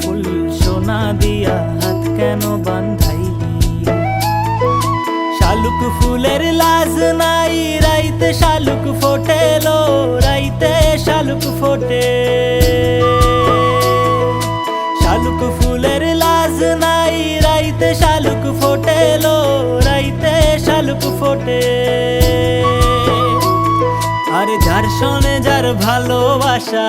ফুল সোনা দিয়া হাত কেন বান্ধাইলি? শালুক ফুলের লাজ নাই, রাইতে শালুক ফোটেলো, রাইতে শালুক ফোটে। শালুক ফুলের লাজ নাই, রাইতে শালুক ফোটেলো, রাইতে শালুক ফোটে। আরে যার শোনে যার ভালোবাসা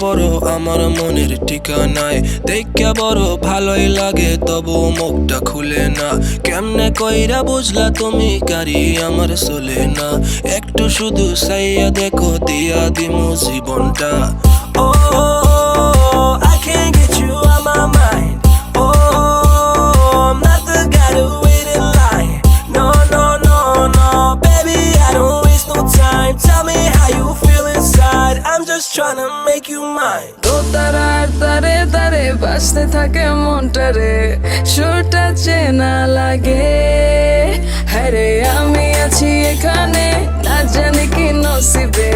পরো আমার মনের ঠিকা নাই দেখা বড় ভালোই লাগে, তবু মুখটা খুলে না। কেমনে কইরা বুঝলা তুমি গাড়ি আমার চলে না। একটু শুধু সাইয়া দেখো, দিয়া দিম জীবনটা। Just tryna make you mine. দোতারার তারে তারে বাসতে থাকে মনটারে, সুরটা চেনা লাগে। হ্যারে, আমি আছি এখানে, না জানি কি নসিবে।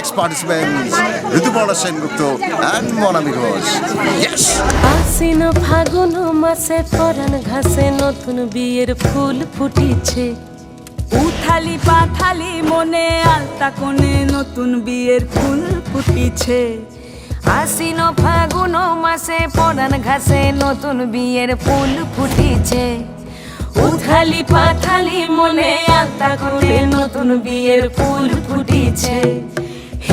Next participants, Rituparna Sengupta and Monami Ghosh. Yes! আশ্বিন ফাগুন মাসে পরান ঘাসে নতুন বিয়ের ফুল ফুটিছে উথালি পাথালি মনে আলতা কোণে নতুন বিয়ের ফুল ফুটিছে আশ্বিন ফাগুন মাসে পরান ঘাসে নতুন বিয়ের ফুল ফুটিছে উথালি পাথালি মনে আলতা করে নতুন বিয়ের ফুল ফুটিছে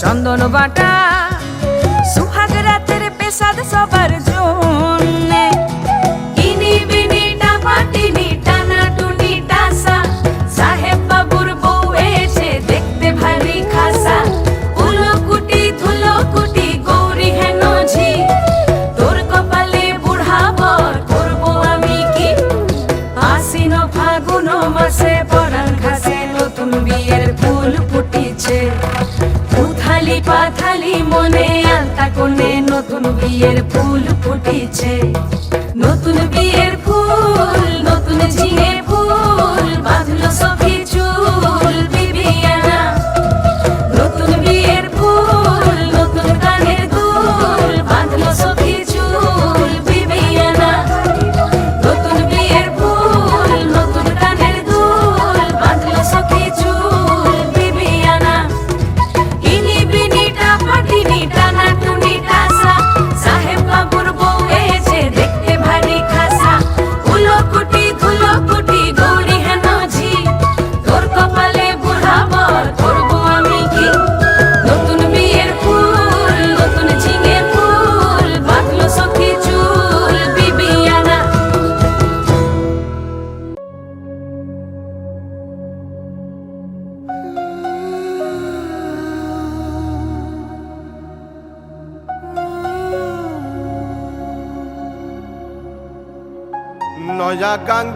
চন্দন বাটা সুহাগ রাতের পেশাদ সবার মনে আলতা কোণে নতুন বিয়ের ফুল ফুটিছে।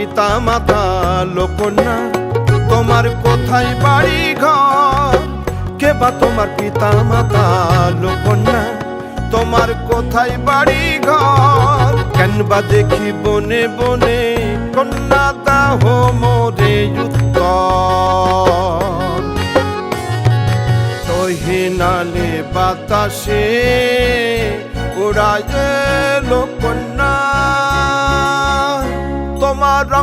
পিতা মাতা লোকন্যা তোমার কোথায় বাড়ি ঘর? কে বা তোমার পিতা মাতা লোকন্যা তোমার কোথায় বাড়ি ঘর? কেন বা দেখি বনে বনে কন্যা দাহ মোরে উত্তর। তহিনালে বাতাসে উড়ায় লোকন্যা তোমার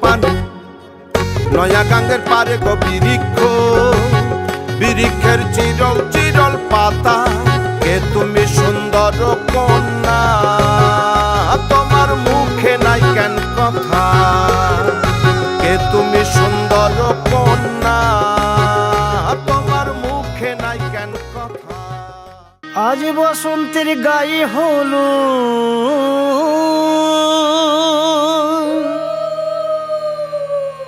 পানি। নয়া গাঙ্গের পারে গো বিরিক্ষ বিরিক্ষের চিরল চিরল পাতা। কে তুমি সুন্দর কন্যা? তোমার মুখে নাই কেন কথা? কে তুমি সুন্দর কন্যা? তোমার মুখে নাই কেন কথা? আজ বসন্তের গায়ে হলো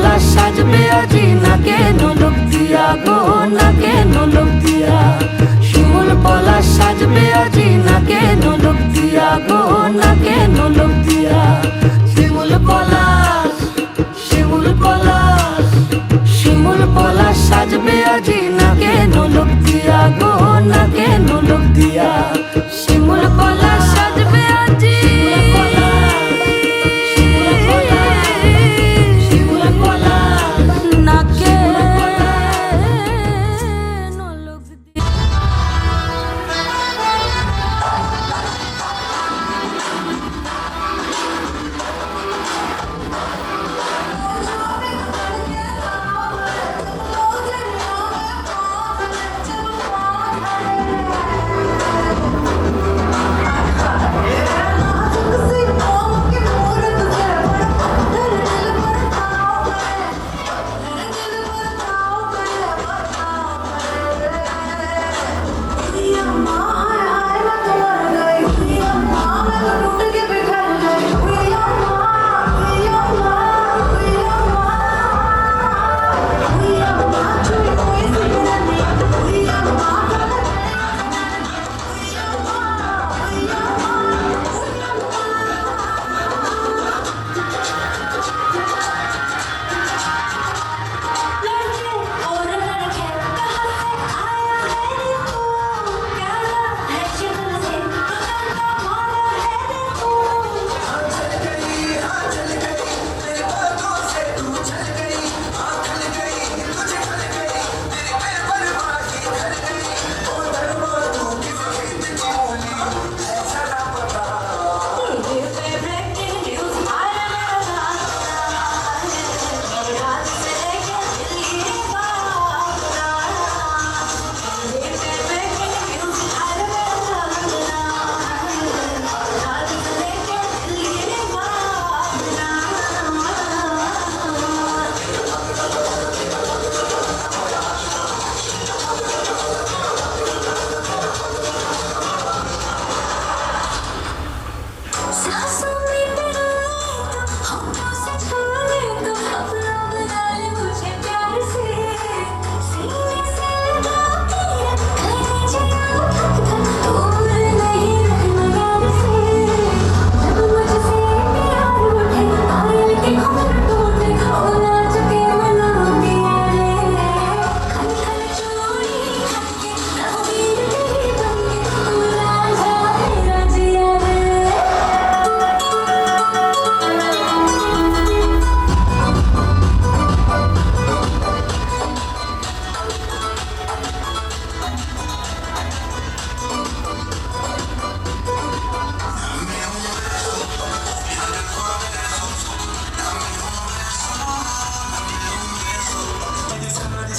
পলা সাজবে আজি, নাকে নলক দিয়া গো, নাকে নলক দিয়া। শিমুল পলা সাজবে আজি, নাকে নলক দিয়া গো, নাকে নলক দিয়া। শিমুল পলাশ শিমুল শিমুল পলাশ সাজবে আজি, নাকে নলক দিয়া গো, নাকে নলক দিয়া। শিমুল পলাশ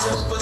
все